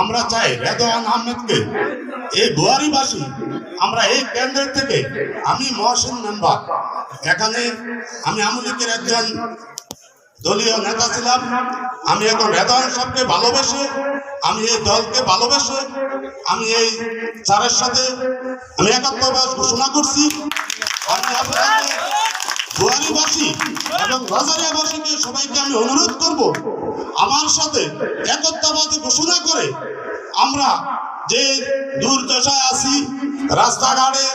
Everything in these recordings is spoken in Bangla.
আমরা চাই রেদওয়ান আহমেদকে এই বুয়ারিবাসী আমরা এই কেন্দ্রের থেকে আমি মহসিন মেম্বার। এখানে আমি আমলিকের একজন দলীয় নেতা ছিলাম। আমি এখন রেদওয়ান সাহেবকে ভালোবেসে আমি এই দলকে ভালোবেসে আমি এই চারের সাথে আমি একাত্মবাস ঘোষণা করছি। আমি বুয়ারিবাসী এবং বাজারিয়াবাসীকে সবাইকে আমি অনুরোধ করব, আমার সাথে একত্রবাদ ঘোষণা করে আমরা যে দুর্দশায় আছি, রাস্তাঘাটে,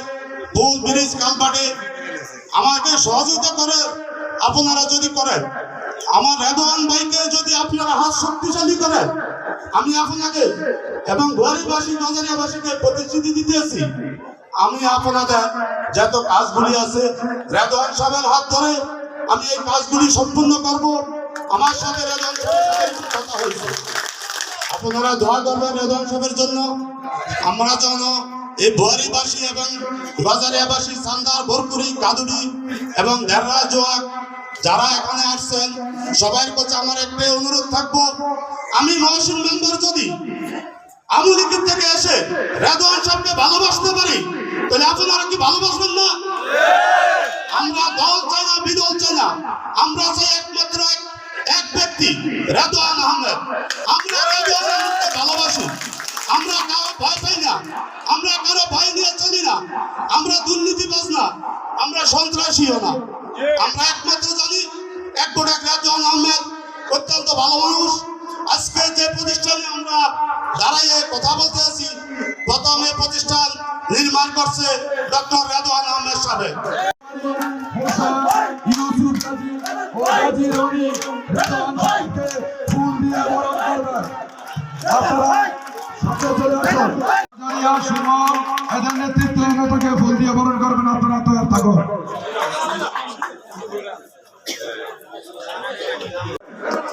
পুল, ব্রিজ কালপাটে আমাকে সহযোগিতা করে আপনারা যদি করেন, আমার রেদওয়ান ভাইকে যদি আপনারা হাত শক্তিশালী আমি আপনাকে এবং গরিবাসী বাজারিয়াবাসীকে প্রতিশ্রুতি দিতেছি। আমি আপনাদের যত কাজগুলি আছে রেদওয়ান সাহেবের হাত ধরে আমি এই কাজগুলি সম্পূর্ণ করব। আমার সাথে সাথে কথা হয়েছে। আপনারা দোয়া করবেন রেদওয়ান সাহেবের জন্য। আমরা যেন এই বুয়ারিবাসী এবং বাজারিয়াবাসী সান্দার ভরপুরি কাদুরি এবং দেড়রা জোয়াক যারা এখানে আসছেন সবার কাছে আমার একটাই অনুরোধ থাকব আমি মহসিন মেম্বার যদি আমলিকের থেকে এসে রেদওয়ান সাহেবকে ভালোবাসতে পারি, তাহলে আপনারা কি ভালোবাসবেন না? আমরা দল চাই না, বিদল চাই না। আমরা চাই একমাত্র এক- ব্যক্তি, রেদওয়ান আহমেদ। আমরা রেদওয়ান আহমেদকে ভালোবাসি। আমরা কারও ভয় পাই না। আমরা কারও ভয় নিয়ে চলি না। আমরা দুর্নীতিবাজ না। আমরা সন্ত্রাসীও না। আমরা একমাত্র জানি, এক গোটা রেদওয়ান আহমেদ অত্যন্ত ভালো মানুষ। আজকে যে প্রতিষ্ঠানে আমরা দাঁড়াইয়ে কথা বলতে আছি, প্রথম এই প্রতিষ্ঠান নির্মাণ করছে ডক্টর রেদওয়ান আহমেদ সাহেব। আপনারা সাথে আসুন এদের নেতৃত্বে নেতাকে ফুল দিয়ে বরণ করবেন আপনারা তৈরি থাকুন যোগদান করবেন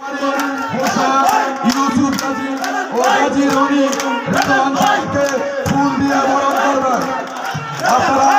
প্রতিনিধি ফুল দিয়ে বরণ করবেন। আপনারা